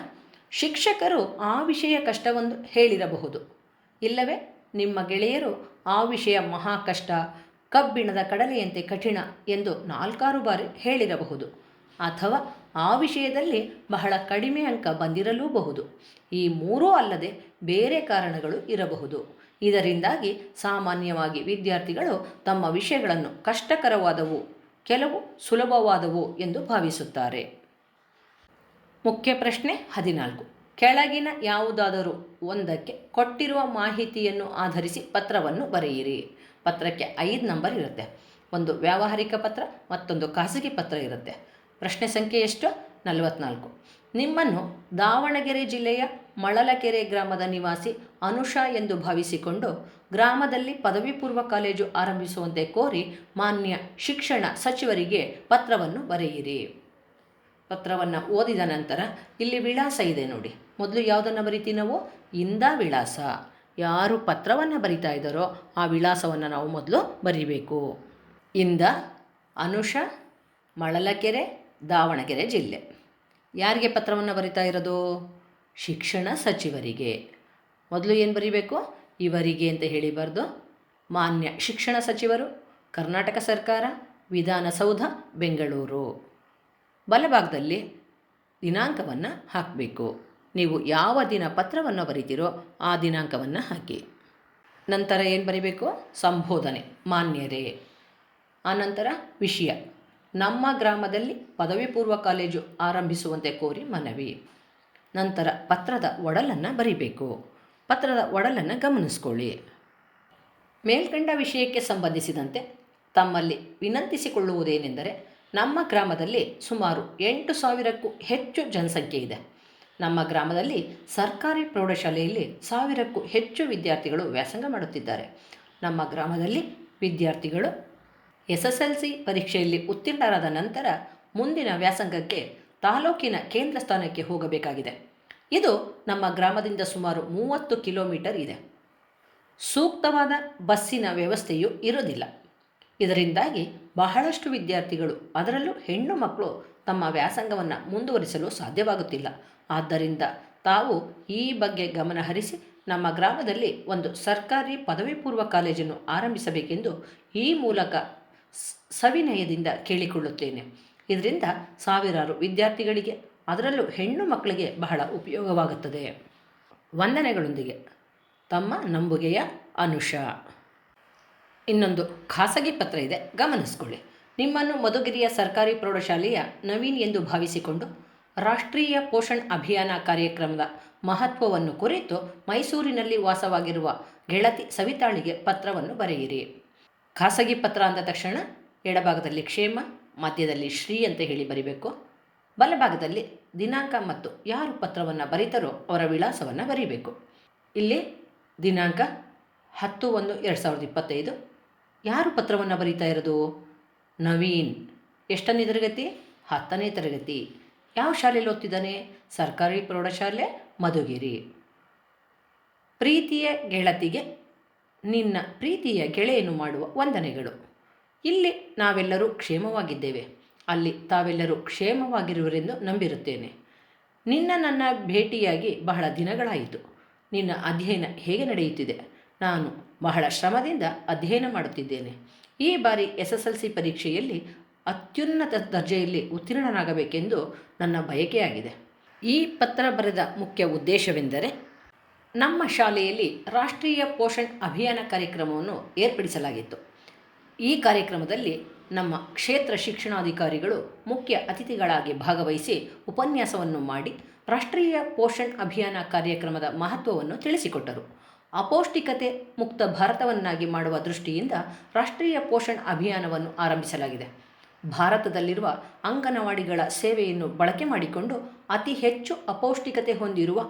ಶಿಕ್ಷಕರು ಆ ವಿಷಯ ಕಷ್ಟವೆಂದು ಹೇಳಿರಬಹುದು. ಇಲ್ಲವೇ, ನಿಮ್ಮ ಗೆಳೆಯರು ಆ ವಿಷಯ ಮಹಾ ಕಷ್ಟ ಕಬ್ಬಿಣದ ಕಡಲೆಯಂತೆ ಕಠಿಣ ಎಂದು ನಾಲ್ಕಾರು ಬಾರಿ ಹೇಳಿರಬಹುದು. ಅಥವಾ ಆ ವಿಷಯದಲ್ಲಿ ಬಹಳ ಕಡಿಮೆ ಅಂಕ ಬಂದಿರಲೂಬಹುದು. ಈ ಮೂರೂ ಅಲ್ಲದೆ ಬೇರೆ ಕಾರಣಗಳು ಇರಬಹುದು. ಇದರಿಂದಾಗಿ ಸಾಮಾನ್ಯವಾಗಿ ವಿದ್ಯಾರ್ಥಿಗಳು ತಮ್ಮ ವಿಷಯಗಳನ್ನು ಕಷ್ಟಕರವಾದವು, ಕೆಲವು ಸುಲಭವಾದವು ಎಂದು ಭಾವಿಸುತ್ತಾರೆ. ಮುಖ್ಯ ಪ್ರಶ್ನೆ ಹದಿನಾಲ್ಕು. ಕೆಳಗಿನ ಯಾವುದಾದರೂ ಒಂದಕ್ಕೆ ಕೊಟ್ಟಿರುವ ಮಾಹಿತಿಯನ್ನು ಆಧರಿಸಿ ಪತ್ರವನ್ನು ಬರೆಯಿರಿ. ಪತ್ರಕ್ಕೆ ಐದು ನಂಬರ್ ಇರುತ್ತೆ. ಒಂದು ವ್ಯಾವಹಾರಿಕ ಪತ್ರ, ಮತ್ತೊಂದು ಖಾಸಗಿ ಪತ್ರ ಇರುತ್ತೆ. ಪ್ರಶ್ನೆ ಸಂಖ್ಯೆ ಎಷ್ಟು? ನಲವತ್ನಾಲ್ಕು. ನಿಮ್ಮನ್ನು ದಾವಣಗೆರೆ ಜಿಲ್ಲೆಯ ಮಳಲಕೆರೆ ಗ್ರಾಮದ ನಿವಾಸಿ ಅನುಷಾ ಎಂದು ಭಾವಿಸಿಕೊಂಡು ಗ್ರಾಮದಲ್ಲಿ ಪದವಿ ಪೂರ್ವ ಕಾಲೇಜು ಆರಂಭಿಸುವಂತೆ ಕೋರಿ ಮಾನ್ಯ ಶಿಕ್ಷಣ ಸಚಿವರಿಗೆ ಪತ್ರವನ್ನು ಬರೆಯಿರಿ. ಪತ್ರವನ್ನು ಓದಿದ ನಂತರ ಇಲ್ಲಿ ವಿಳಾಸ ಇದೆ ನೋಡಿ. ಮೊದಲು ಯಾವುದನ್ನು ಬರಿತೀವಿ ನಾವು? ಇಂದ ವಿಳಾಸ. ಯಾರು ಪತ್ರವನ್ನು ಬರಿತಾ ಇದ್ದಾರೋ ಆ ವಿಳಾಸವನ್ನು ನಾವು ಮೊದಲು ಬರೀಬೇಕು. ಇಂದ ಅನುಷ ಮಳಲಕೆರೆ ದಾವಣಗೆರೆ ಜಿಲ್ಲೆ. ಯಾರಿಗೆ ಪತ್ರವನ್ನು ಬರಿತಾ ಇರೋದು? ಶಿಕ್ಷಣ ಸಚಿವರಿಗೆ. ಮೊದಲು ಏನು ಬರಿಬೇಕು? ಇವರಿಗೆ ಅಂತ ಹೇಳಿಬಾರ್ದು ಮಾನ್ಯ ಶಿಕ್ಷಣ ಸಚಿವರು, ಕರ್ನಾಟಕ ಸರ್ಕಾರ, ವಿಧಾನಸೌಧ, ಬೆಂಗಳೂರು. ಬಲಭಾಗದಲ್ಲಿ ದಿನಾಂಕವನ್ನು ಹಾಕಬೇಕು. ನೀವು ಯಾವ ದಿನ ಪತ್ರವನ್ನು ಬರಿತೀರೋ ಆ ದಿನಾಂಕವನ್ನು ಹಾಕಿ. ನಂತರ ಏನು ಬರಿಬೇಕು? ಸಂಬೋಧನೆ, ಮಾನ್ಯರೇ. ಆನಂತರ ವಿಷಯ. ನಮ್ಮ ಗ್ರಾಮದಲ್ಲಿ ಪದವಿ ಪೂರ್ವ ಕಾಲೇಜು ಆರಂಭಿಸುವಂತೆ ಕೋರಿ ಮನವಿ. ನಂತರ ಪತ್ರದ ಒಡಲನ್ನು ಬರಿಬೇಕು. ಪತ್ರದ ಒಡಲನ್ನು ಗಮನಿಸ್ಕೊಳ್ಳಿ. ಮೇಲ್ಕಂಡ ವಿಷಯಕ್ಕೆ ಸಂಬಂಧಿಸಿದಂತೆ ತಮ್ಮಲ್ಲಿ ವಿನಂತಿಸಿಕೊಳ್ಳುವುದೇನೆಂದರೆ ನಮ್ಮ ಗ್ರಾಮದಲ್ಲಿ ಸುಮಾರು ಎಂಟು ಸಾವಿರಕ್ಕೂ ಹೆಚ್ಚು ಜನಸಂಖ್ಯೆ ಇದೆ. ನಮ್ಮ ಗ್ರಾಮದಲ್ಲಿ ಸರ್ಕಾರಿ ಪ್ರೌಢಶಾಲೆಯಲ್ಲಿ ಸಾವಿರಕ್ಕೂ ಹೆಚ್ಚು ವಿದ್ಯಾರ್ಥಿಗಳು ವ್ಯಾಸಂಗ ಮಾಡುತ್ತಿದ್ದಾರೆ. ನಮ್ಮ ಗ್ರಾಮದಲ್ಲಿ ವಿದ್ಯಾರ್ಥಿಗಳು ಎಸ್ ಪರೀಕ್ಷೆಯಲ್ಲಿ ಉತ್ತೀರ್ಣರಾದ ನಂತರ ಮುಂದಿನ ವ್ಯಾಸಂಗಕ್ಕೆ ತಾಲೂಕಿನ ಕೇಂದ್ರ ಸ್ಥಾನಕ್ಕೆ ಹೋಗಬೇಕಾಗಿದೆ. ಇದು ನಮ್ಮ ಗ್ರಾಮದಿಂದ ಸುಮಾರು ಮೂವತ್ತು ಕಿಲೋಮೀಟರ್ ಇದೆ. ಸೂಕ್ತವಾದ ಬಸ್ಸಿನ ವ್ಯವಸ್ಥೆಯು ಇರೋದಿಲ್ಲ ಇದರಿಂದಾಗಿ ಬಹಳಷ್ಟು ವಿದ್ಯಾರ್ಥಿಗಳು ಅದರಲ್ಲೂ ಹೆಣ್ಣು ಮಕ್ಕಳು ತಮ್ಮ ವ್ಯಾಸಂಗವನ್ನು ಮುಂದುವರಿಸಲು ಸಾಧ್ಯವಾಗುತ್ತಿಲ್ಲ. ಆದ್ದರಿಂದ ತಾವು ಈ ಬಗ್ಗೆ ಗಮನ ಹರಿಸಿ ನಮ್ಮ ಗ್ರಾಮದಲ್ಲಿ ಒಂದು ಸರ್ಕಾರಿ ಪದವಿ ಪೂರ್ವ ಕಾಲೇಜನ್ನು ಆರಂಭಿಸಬೇಕೆಂದು ಈ ಮೂಲಕ ಸವಿನಯದಿಂದ ಕೇಳಿಕೊಳ್ಳುತ್ತೇನೆ. ಇದರಿಂದ ಸಾವಿರಾರು ವಿದ್ಯಾರ್ಥಿಗಳಿಗೆ, ಅದರಲ್ಲೂ ಹೆಣ್ಣು ಮಕ್ಕಳಿಗೆ ಬಹಳ ಉಪಯೋಗವಾಗುತ್ತದೆ. ವಂದನೆಗಳೊಂದಿಗೆ. ತಮ್ಮ ನಂಬುಗೆಯ ಅನುಷ. ಇನ್ನೊಂದು ಖಾಸಗಿ ಪತ್ರ ಇದೆ. ಗಮನಿಸ್ಕೊಳ್ಳಿ. ನಿಮ್ಮನ್ನು ಮಧುಗಿರಿಯ ಸರ್ಕಾರಿ ಪ್ರೌಢಶಾಲೆಯ ನವೀನ್ ಎಂದು ಭಾವಿಸಿಕೊಂಡು ರಾಷ್ಟ್ರೀಯ ಪೋಷಣ್ ಅಭಿಯಾನ ಕಾರ್ಯಕ್ರಮದ ಮಹತ್ವವನ್ನು ಕುರಿತು ಮೈಸೂರಿನಲ್ಲಿ ವಾಸವಾಗಿರುವ ಗೆಳತಿ ಸವಿತಾಳಿಗೆ ಪತ್ರವನ್ನು ಬರೆಯಿರಿ. ಖಾಸಗಿ ಪತ್ರ ಅಂದ ತಕ್ಷಣ ಎಡಭಾಗದಲ್ಲಿ ಕ್ಷೇಮ, ಮಧ್ಯದಲ್ಲಿ ಶ್ರೀ ಅಂತ ಹೇಳಿ ಬರಿಬೇಕು. ಬಲಭಾಗದಲ್ಲಿ ದಿನಾಂಕ ಮತ್ತು ಯಾರು ಪತ್ರವನ್ನು ಬರೀತಾರೋ ಅವರ ವಿಳಾಸವನ್ನು ಬರೀಬೇಕು. ಇಲ್ಲಿ ದಿನಾಂಕ ಹತ್ತು ಒಂದು ಎರಡು ಸಾವಿರದ ಇಪ್ಪತ್ತೈದು. ಯಾರು ಪತ್ರವನ್ನು ಬರೀತಾ ಇರೋದು? ನವೀನ್. ಎಷ್ಟನೇ ತರಗತಿ? ಹತ್ತನೇ ತರಗತಿ. ಯಾವ ಶಾಲೆಯಲ್ಲಿ ಓದ್ತಿದ್ದಾನೆ? ಸರ್ಕಾರಿ ಪ್ರೌಢಶಾಲೆ, ಮಧುಗಿರಿ. ಪ್ರೀತಿಯ ಗೆಳತಿಗೆ ನಿನ್ನ ಪ್ರೀತಿಯ ಗೆಳೆಯನ್ನು ಮಾಡುವ ವಂದನೆಗಳು. ಇಲ್ಲಿ ನಾವೆಲ್ಲರೂ ಕ್ಷೇಮವಾಗಿದ್ದೇವೆ. ಅಲ್ಲಿ ತಾವೆಲ್ಲರೂ ಕ್ಷೇಮವಾಗಿರುವರೆಂದು ನಂಬಿರುತ್ತೇನೆ. ನಿನ್ನ ನನ್ನ ಭೇಟಿಯಾಗಿ ಬಹಳ ದಿನಗಳಾಯಿತು. ನಿನ್ನ ಅಧ್ಯಯನ ಹೇಗೆ ನಡೆಯುತ್ತಿದೆ? ನಾನು ಬಹಳ ಶ್ರಮದಿಂದ ಅಧ್ಯಯನ ಮಾಡುತ್ತಿದ್ದೇನೆ. ಈ ಬಾರಿ ಎಸ್ ಎಸ್ ಎಲ್ ಸಿ ಪರೀಕ್ಷೆಯಲ್ಲಿ ಅತ್ಯುನ್ನತ ದರ್ಜೆಯಲ್ಲಿ ಉತ್ತೀರ್ಣನಾಗಬೇಕೆಂದು ನನ್ನ ಬಯಕೆಯಾಗಿದೆ. ಈ ಪತ್ರ ಬರೆದ ಮುಖ್ಯ ಉದ್ದೇಶವೆಂದರೆ ನಮ್ಮ ಶಾಲೆಯಲ್ಲಿ ರಾಷ್ಟ್ರೀಯ ಪೋಷಣ್ ಅಭಿಯಾನ ಕಾರ್ಯಕ್ರಮವನ್ನು ಏರ್ಪಡಿಸಲಾಗಿತ್ತು. ಈ ಕಾರ್ಯಕ್ರಮದಲ್ಲಿ ನಮ್ಮ ಕ್ಷೇತ್ರ ಶಿಕ್ಷಣಾಧಿಕಾರಿಗಳು ಮುಖ್ಯ ಅತಿಥಿಗಳಾಗಿ ಭಾಗವಹಿಸಿ ಉಪನ್ಯಾಸವನ್ನು ಮಾಡಿ ರಾಷ್ಟ್ರೀಯ ಪೋಷಣ್ ಅಭಿಯಾನ ಕಾರ್ಯಕ್ರಮದ ಮಹತ್ವವನ್ನು ತಿಳಿಸಿಕೊಟ್ಟರು. ಅಪೌಷ್ಟಿಕತೆ ಮುಕ್ತ ಭಾರತವನ್ನಾಗಿ ಮಾಡುವ ದೃಷ್ಟಿಯಿಂದ ರಾಷ್ಟ್ರೀಯ ಪೋಷಣ್ ಅಭಿಯಾನವನ್ನು ಆರಂಭಿಸಲಾಗಿದೆ. ಭಾರತದಲ್ಲಿರುವ ಅಂಗನವಾಡಿಗಳ ಸೇವೆಯನ್ನು ಬಳಕೆ ಮಾಡಿಕೊಂಡು ಅತಿ ಹೆಚ್ಚು ಅಪೌಷ್ಟಿಕತೆ ಹೊಂದಿರುವ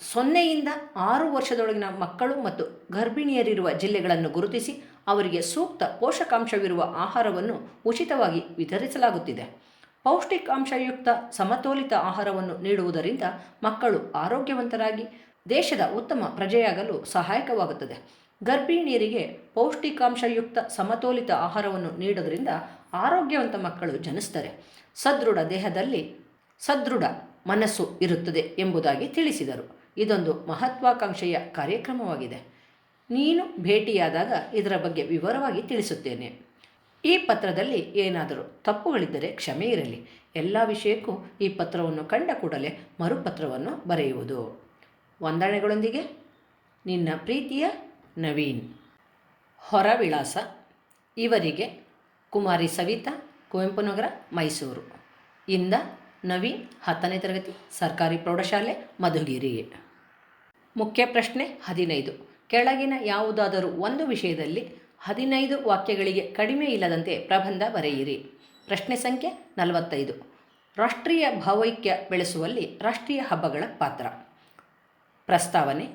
ಸೊನ್ನೆಯಿಂದ ಆರು ವರ್ಷದೊಳಗಿನ ಮಕ್ಕಳು ಮತ್ತು ಗರ್ಭಿಣಿಯರಿರುವ ಜಿಲ್ಲೆಗಳನ್ನು ಗುರುತಿಸಿ ಅವರಿಗೆ ಸೂಕ್ತ ಪೋಷಕಾಂಶವಿರುವ ಆಹಾರವನ್ನು ಉಚಿತವಾಗಿ ವಿತರಿಸಲಾಗುತ್ತಿದೆ. ಪೌಷ್ಟಿಕಾಂಶಯುಕ್ತ ಸಮತೋಲಿತ ಆಹಾರವನ್ನು ನೀಡುವುದರಿಂದ ಮಕ್ಕಳು ಆರೋಗ್ಯವಂತರಾಗಿ ದೇಶದ ಉತ್ತಮ ಪ್ರಜೆಯಾಗಲು ಸಹಾಯಕವಾಗುತ್ತದೆ. ಗರ್ಭಿಣಿಯರಿಗೆ ಪೌಷ್ಟಿಕಾಂಶಯುಕ್ತ ಸಮತೋಲಿತ ಆಹಾರವನ್ನು ನೀಡೋದರಿಂದ ಆರೋಗ್ಯವಂತ ಮಕ್ಕಳು ಜನಿಸ್ತಾರೆ. ಸದೃಢ ದೇಹದಲ್ಲಿ ಸದೃಢ ಮನಸ್ಸು ಇರುತ್ತದೆ ಎಂಬುದಾಗಿ ತಿಳಿಸಿದರು. ಇದೊಂದು ಮಹತ್ವಾಕಾಂಕ್ಷೆಯ ಕಾರ್ಯಕ್ರಮವಾಗಿದೆ. ನೀನು ಭೇಟಿಯಾದಾಗ ಇದರ ಬಗ್ಗೆ ವಿವರವಾಗಿ ತಿಳಿಸುತ್ತೇನೆ. ಈ ಪತ್ರದಲ್ಲಿ ಏನಾದರೂ ತಪ್ಪುಗಳಿದ್ದರೆ ಕ್ಷಮೆ ಇರಲಿ. ಎಲ್ಲ ವಿಷಯಕ್ಕೂ ಈ ಪತ್ರವನ್ನು ಕಂಡ ಕೂಡಲೇ ಮರುಪತ್ರವನ್ನು ಬರೆಯುವುದು. ವಂದನೆಗಳೊಂದಿಗೆ, ನಿನ್ನ ಪ್ರೀತಿಯ ನವೀನ್. ಹೊರವಿಳಾಸ, ಇವರಿಗೆ ಕುಮಾರಿ ಸವಿತಾ ಕುವೆಂಪುನಗರ ಮೈಸೂರು. ಇಂದ ನವೀನ್, ಹತ್ತನೇ ತರಗತಿ, ಸರ್ಕಾರಿ ಪ್ರೌಢಶಾಲೆ, ಮಧುಗಿರಿ. ಮುಖ್ಯ ಪ್ರಶ್ನೆ ಹದಿನೈದು. ಕೆಳಗಿನ ಯಾವುದಾದರೂ ಒಂದು ವಿಷಯದಲ್ಲಿ ಹದಿನೈದು ವಾಕ್ಯಗಳಿಗೆ ಕಡಿಮೆ ಇಲ್ಲದಂತೆ ಪ್ರಬಂಧ ಬರೆಯಿರಿ. ಪ್ರಶ್ನೆ ಸಂಖ್ಯೆ ನಲವತ್ತೈದು. ರಾಷ್ಟ್ರೀಯ ಭಾವೈಕ್ಯ ಬೆಳೆಸುವಲ್ಲಿ ರಾಷ್ಟ್ರೀಯ ಹಬ್ಬಗಳ ಪಾತ್ರ. ಪ್ರಸ್ತಾವನೆ,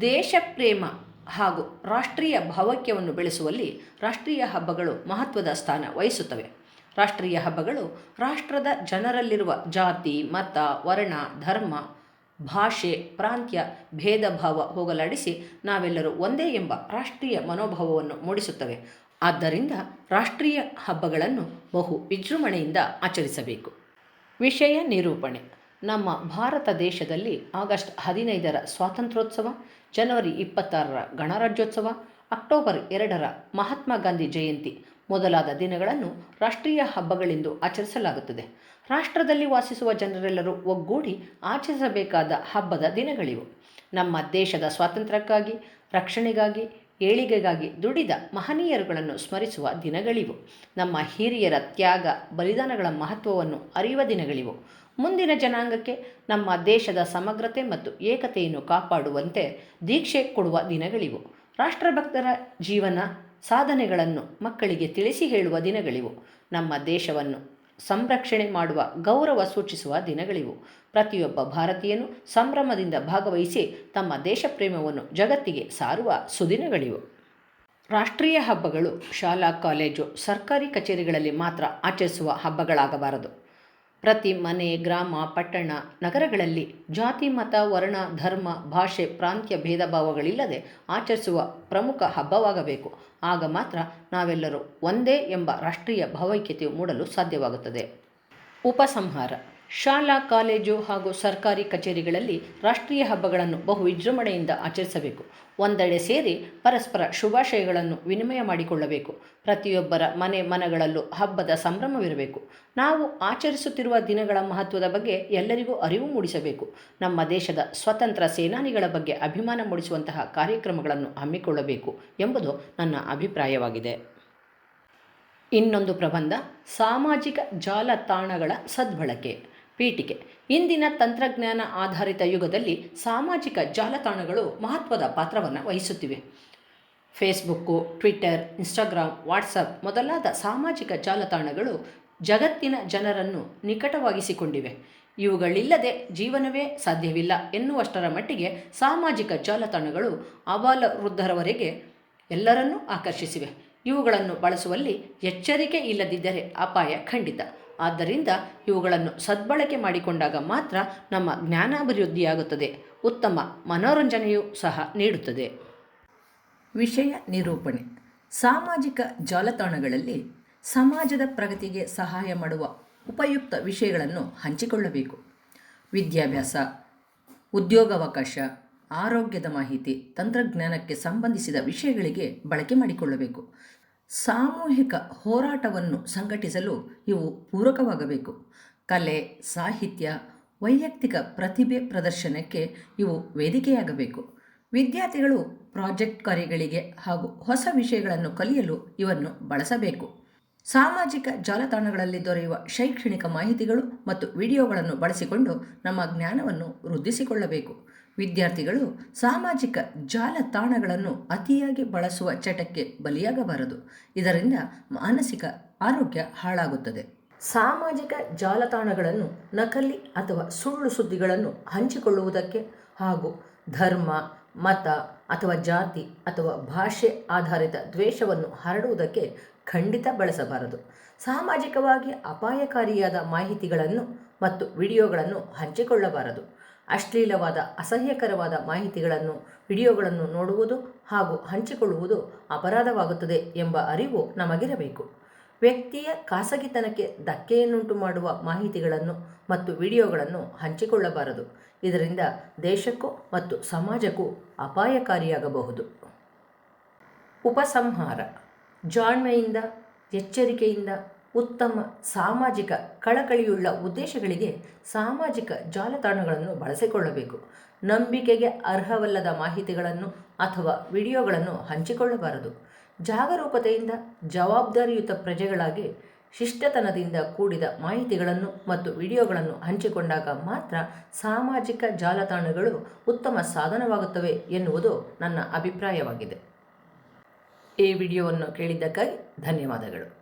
ದೇಶ ಪ್ರೇಮ ಹಾಗೂ ರಾಷ್ಟ್ರೀಯ ಭಾವೈಕ್ಯವನ್ನು ಬೆಳೆಸುವಲ್ಲಿ ರಾಷ್ಟ್ರೀಯ ಹಬ್ಬಗಳು ಮಹತ್ವದ ಸ್ಥಾನ ವಹಿಸುತ್ತವೆ. ರಾಷ್ಟ್ರೀಯ ಹಬ್ಬಗಳು ರಾಷ್ಟ್ರದ ಜನರಲ್ಲಿರುವ ಜಾತಿ, ಮತ, ವರ್ಣ, ಧರ್ಮ, ಭಾಷೆ, ಪ್ರಾಂತ್ಯ ಭೇದ ಭಾವ ಹೋಗಲಾಡಿಸಿ ನಾವೆಲ್ಲರೂ ಒಂದೇ ಎಂಬ ರಾಷ್ಟ್ರೀಯ ಮನೋಭಾವವನ್ನು ಮೂಡಿಸುತ್ತವೆ. ಆದ್ದರಿಂದ ರಾಷ್ಟ್ರೀಯ ಹಬ್ಬಗಳನ್ನು ಬಹು ವಿಜೃಂಭಣೆಯಿಂದ ಆಚರಿಸಬೇಕು. ವಿಷಯ ನಿರೂಪಣೆ. ನಮ್ಮ ಭಾರತ ದೇಶದಲ್ಲಿ ಆಗಸ್ಟ್ ಹದಿನೈದರ ಸ್ವಾತಂತ್ರ್ಯೋತ್ಸವ, ಜನವರಿ ಇಪ್ಪತ್ತಾರರ ಗಣರಾಜ್ಯೋತ್ಸವ, ಅಕ್ಟೋಬರ್ ಎರಡರ ಮಹಾತ್ಮ ಗಾಂಧಿ ಜಯಂತಿ ಮೊದಲಾದ ದಿನಗಳನ್ನು ರಾಷ್ಟ್ರೀಯ ಹಬ್ಬಗಳೆಂದು ಆಚರಿಸಲಾಗುತ್ತದೆ. ರಾಷ್ಟ್ರದಲ್ಲಿ ವಾಸಿಸುವ ಜನರೆಲ್ಲರೂ ಒಗ್ಗೂಡಿ ಆಚರಿಸಬೇಕಾದ ಹಬ್ಬದ ದಿನಗಳಿವು. ನಮ್ಮ ದೇಶದ ಸ್ವಾತಂತ್ರ್ಯಕ್ಕಾಗಿ, ರಕ್ಷಣೆಗಾಗಿ, ಏಳಿಗೆಗಾಗಿ ದುಡಿದ ಮಹನೀಯರುಗಳನ್ನು ಸ್ಮರಿಸುವ ದಿನಗಳಿವು. ನಮ್ಮ ಹಿರಿಯರ ತ್ಯಾಗ, ಬಲಿದಾನಗಳ ಮಹತ್ವವನ್ನು ಅರಿಯುವ ದಿನಗಳಿವು. ಮುಂದಿನ ಜನಾಂಗಕ್ಕೆ ನಮ್ಮ ದೇಶದ ಸಮಗ್ರತೆ ಮತ್ತು ಏಕತೆಯನ್ನು ಕಾಪಾಡುವಂತೆ ದೀಕ್ಷೆ ಕೊಡುವ ದಿನಗಳಿವು. ರಾಷ್ಟ್ರಭಕ್ತರ ಜೀವನ ಸಾಧನೆಗಳನ್ನು ಮಕ್ಕಳಿಗೆ ತಿಳಿಸಿ ಹೇಳುವ ದಿನಗಳಿವು. ನಮ್ಮ ದೇಶವನ್ನು ಸಂರಕ್ಷಣೆ ಮಾಡುವ ಗೌರವ ಸೂಚಿಸುವ ದಿನಗಳಿವು. ಪ್ರತಿಯೊಬ್ಬ ಭಾರತೀಯನು ಸಂಭ್ರಮದಿಂದ ಭಾಗವಹಿಸಿ ತಮ್ಮ ದೇಶ ಪ್ರೇಮವನ್ನು ಜಗತ್ತಿಗೆ ಸಾರುವ ಸುದಿನಗಳಿವು. ರಾಷ್ಟ್ರೀಯ ಹಬ್ಬಗಳು ಶಾಲಾ, ಕಾಲೇಜು, ಸರ್ಕಾರಿ ಕಚೇರಿಗಳಲ್ಲಿ ಮಾತ್ರ ಆಚರಿಸುವ ಹಬ್ಬಗಳಾಗಬಾರದು. ಪ್ರತಿ ಮನೆ, ಗ್ರಾಮ, ಪಟ್ಟಣ, ನಗರಗಳಲ್ಲಿ ಜಾತಿ, ಮತ, ವರ್ಣ, ಧರ್ಮ, ಭಾಷೆ, ಪ್ರಾಂತ್ಯ ಭೇದ ಭಾವಗಳಿಲ್ಲದೆ ಆಚರಿಸುವ ಪ್ರಮುಖ ಹಬ್ಬವಾಗಬೇಕು. ಆಗ ಮಾತ್ರ ನಾವೆಲ್ಲರೂ ಒಂದೇ ಎಂಬ ರಾಷ್ಟ್ರೀಯ ಭಾವೈಕ್ಯತೆಯು ಮೂಡಲು ಸಾಧ್ಯವಾಗುತ್ತದೆ. ಉಪಸಂಹಾರ. ಶಾಲಾ, ಕಾಲೇಜು ಹಾಗೂ ಸರ್ಕಾರಿ ಕಚೇರಿಗಳಲ್ಲಿ ರಾಷ್ಟ್ರೀಯ ಹಬ್ಬಗಳನ್ನು ಬಹು ವಿಜೃಂಭಣೆಯಿಂದ ಆಚರಿಸಬೇಕು. ಒಂದೆಡೆ ಸೇರಿ ಪರಸ್ಪರ ಶುಭಾಶಯಗಳನ್ನು ವಿನಿಮಯ ಮಾಡಿಕೊಳ್ಳಬೇಕು. ಪ್ರತಿಯೊಬ್ಬರ ಮನೆ ಮನಗಳಲ್ಲೂ ಹಬ್ಬದ ಸಂಭ್ರಮವಿರಬೇಕು. ನಾವು ಆಚರಿಸುತ್ತಿರುವ ದಿನಗಳ ಮಹತ್ವದ ಬಗ್ಗೆ ಎಲ್ಲರಿಗೂ ಅರಿವು ಮೂಡಿಸಬೇಕು. ನಮ್ಮ ದೇಶದ ಸ್ವತಂತ್ರ ಸೇನಾನಿಗಳ ಬಗ್ಗೆ ಅಭಿಮಾನ ಮೂಡಿಸುವಂತಹ ಕಾರ್ಯಕ್ರಮಗಳನ್ನು ಹಮ್ಮಿಕೊಳ್ಳಬೇಕು ಎಂಬುದು ನನ್ನ ಅಭಿಪ್ರಾಯವಾಗಿದೆ. ಇನ್ನೊಂದು ಪ್ರಬಂಧ, ಸಾಮಾಜಿಕ ಜಾಲತಾಣಗಳ ಸದ್ಬಳಕೆ. ಪೀಠಿಕೆ ಇಂದಿನ ತಂತ್ರಜ್ಞಾನ ಆಧಾರಿತ ಯುಗದಲ್ಲಿ ಸಾಮಾಜಿಕ ಜಾಲತಾಣಗಳು ಮಹತ್ವದ ಪಾತ್ರವನ್ನು ವಹಿಸುತ್ತಿವೆ. ಫೇಸ್ಬುಕ್ಕು, ಟ್ವಿಟ್ಟರ್, ಇನ್ಸ್ಟಾಗ್ರಾಮ್, ವಾಟ್ಸಪ್ ಮೊದಲಾದ ಸಾಮಾಜಿಕ ಜಾಲತಾಣಗಳು ಜಗತ್ತಿನ ಜನರನ್ನು ನಿಕಟವಾಗಿಸಿಕೊಂಡಿವೆ. ಇವುಗಳಿಲ್ಲದೆ ಜೀವನವೇ ಸಾಧ್ಯವಿಲ್ಲ ಎನ್ನುವಷ್ಟರ ಮಟ್ಟಿಗೆ ಸಾಮಾಜಿಕ ಜಾಲತಾಣಗಳು ಅಬಾಲ ವೃದ್ಧರವರೆಗೆ ಎಲ್ಲರನ್ನೂ ಆಕರ್ಷಿಸಿವೆ. ಇವುಗಳನ್ನು ಬಳಸುವಲ್ಲಿ ಎಚ್ಚರಿಕೆ ಇಲ್ಲದಿದ್ದರೆ ಅಪಾಯ ಖಂಡಿತ. ಆದ್ದರಿಂದ ಇವುಗಳನ್ನು ಸದ್ಬಳಕೆ ಮಾಡಿಕೊಂಡಾಗ ಮಾತ್ರ ನಮ್ಮ ಜ್ಞಾನಾಭಿವೃದ್ಧಿಯಾಗುತ್ತದೆ. ಉತ್ತಮ ಮನೋರಂಜನೆಯೂ ಸಹ ನೀಡುತ್ತದೆ. ವಿಷಯ ನಿರೂಪಣೆ. ಸಾಮಾಜಿಕ ಜಾಲತಾಣಗಳಲ್ಲಿ ಸಮಾಜದ ಪ್ರಗತಿಗೆ ಸಹಾಯ ಮಾಡುವ ಉಪಯುಕ್ತ ವಿಷಯಗಳನ್ನು ಹಂಚಿಕೊಳ್ಳಬೇಕು. ವಿದ್ಯಾಭ್ಯಾಸ, ಉದ್ಯೋಗಾವಕಾಶ, ಆರೋಗ್ಯದ ಮಾಹಿತಿ, ತಂತ್ರಜ್ಞಾನಕ್ಕೆ ಸಂಬಂಧಿಸಿದ ವಿಷಯಗಳಿಗೆ ಬಳಕೆ ಮಾಡಿಕೊಳ್ಳಬೇಕು. ಸಾಮೂಹಿಕ ಹೋರಾಟವನ್ನು ಸಂಘಟಿಸಲು ಇವು ಪೂರಕವಾಗಬೇಕು. ಕಲೆ, ಸಾಹಿತ್ಯ, ವೈಯಕ್ತಿಕ ಪ್ರತಿಭೆ ಪ್ರದರ್ಶನಕ್ಕೆ ಇವು ವೇದಿಕೆಯಾಗಬೇಕು. ವಿದ್ಯಾರ್ಥಿಗಳು ಪ್ರಾಜೆಕ್ಟ್ ಕಾರ್ಯಗಳಿಗೆ ಹಾಗೂ ಹೊಸ ವಿಷಯಗಳನ್ನು ಕಲಿಯಲು ಇವನ್ನು ಬಳಸಬೇಕು. ಸಾಮಾಜಿಕ ಜಾಲತಾಣಗಳಲ್ಲಿ ದೊರೆಯುವ ಶೈಕ್ಷಣಿಕ ಮಾಹಿತಿಗಳು ಮತ್ತು ವಿಡಿಯೋಗಳನ್ನು ಬಳಸಿಕೊಂಡು ನಮ್ಮ ಜ್ಞಾನವನ್ನು ವೃದ್ಧಿಸಿಕೊಳ್ಳಬೇಕು. ವಿದ್ಯಾರ್ಥಿಗಳು ಸಾಮಾಜಿಕ ಜಾಲತಾಣಗಳನ್ನು ಅತಿಯಾಗಿ ಬಳಸುವ ಚಟಕ್ಕೆ ಬಲಿಯಾಗಬಾರದು. ಇದರಿಂದ ಮಾನಸಿಕ ಆರೋಗ್ಯ ಹಾಳಾಗುತ್ತದೆ. ಸಾಮಾಜಿಕ ಜಾಲತಾಣಗಳನ್ನು ನಕಲಿ ಅಥವಾ ಸುಳ್ಳು ಸುದ್ದಿಗಳನ್ನು ಹಂಚಿಕೊಳ್ಳುವುದಕ್ಕೆ ಹಾಗೂ ಧರ್ಮ, ಮತ ಅಥವಾ ಜಾತಿ ಅಥವಾ ಭಾಷೆ ಆಧಾರಿತ ದ್ವೇಷವನ್ನು ಹರಡುವುದಕ್ಕೆ ಖಂಡಿತ ಬಳಸಬಾರದು. ಸಾಮಾಜಿಕವಾಗಿ ಅಪಾಯಕಾರಿಯಾದ ಮಾಹಿತಿಗಳನ್ನು ಮತ್ತು ವಿಡಿಯೋಗಳನ್ನು ಹಂಚಿಕೊಳ್ಳಬಾರದು. ಅಶ್ಲೀಲವಾದ, ಅಸಹ್ಯಕರವಾದ ಮಾಹಿತಿಗಳನ್ನು, ವಿಡಿಯೋಗಳನ್ನು ನೋಡುವುದು ಹಾಗೂ ಹಂಚಿಕೊಳ್ಳುವುದು ಅಪರಾಧವಾಗುತ್ತದೆ ಎಂಬ ಅರಿವು ನಮಗಿರಬೇಕು. ವ್ಯಕ್ತಿಯ ಖಾಸಗಿತನಕ್ಕೆ ಧಕ್ಕೆಯನ್ನುಂಟು ಮಾಡುವ ಮಾಹಿತಿಗಳನ್ನು ಮತ್ತು ವಿಡಿಯೋಗಳನ್ನು ಹಂಚಿಕೊಳ್ಳಬಾರದು. ಇದರಿಂದ ದೇಶಕ್ಕೂ ಮತ್ತು ಸಮಾಜಕ್ಕೂ ಅಪಾಯಕಾರಿಯಾಗಬಹುದು. ಉಪಸಂಹಾರ. ಜಾಣ್ಮೆಯಿಂದ, ಎಚ್ಚರಿಕೆಯಿಂದ ಉತ್ತಮ ಸಾಮಾಜಿಕ ಕಳಕಳಿಯುಳ್ಳ ಉದ್ದೇಶಗಳಿಗೆ ಸಾಮಾಜಿಕ ಜಾಲತಾಣಗಳನ್ನು ಬಳಸಿಕೊಳ್ಳಬೇಕು. ನಂಬಿಕೆಗೆ ಅರ್ಹವಲ್ಲದ ಮಾಹಿತಿಗಳನ್ನು ಅಥವಾ ವಿಡಿಯೋಗಳನ್ನು ಹಂಚಿಕೊಳ್ಳಬಾರದು. ಜಾಗರೂಕತೆಯಿಂದ ಜವಾಬ್ದಾರಿಯುತ ಪ್ರಜೆಗಳಾಗಿ ಶಿಷ್ಟತನದಿಂದ ಕೂಡಿದ ಮಾಹಿತಿಗಳನ್ನು ಮತ್ತು ವಿಡಿಯೋಗಳನ್ನು ಹಂಚಿಕೊಂಡಾಗ ಮಾತ್ರ ಸಾಮಾಜಿಕ ಜಾಲತಾಣಗಳು ಉತ್ತಮ ಸಾಧನವಾಗುತ್ತವೆ ಎನ್ನುವುದು ನನ್ನ ಅಭಿಪ್ರಾಯವಾಗಿದೆ. ಈ ವಿಡಿಯೋವನ್ನು ಕೇಳಿದ್ದಕ್ಕಾಗಿ ಧನ್ಯವಾದಗಳು.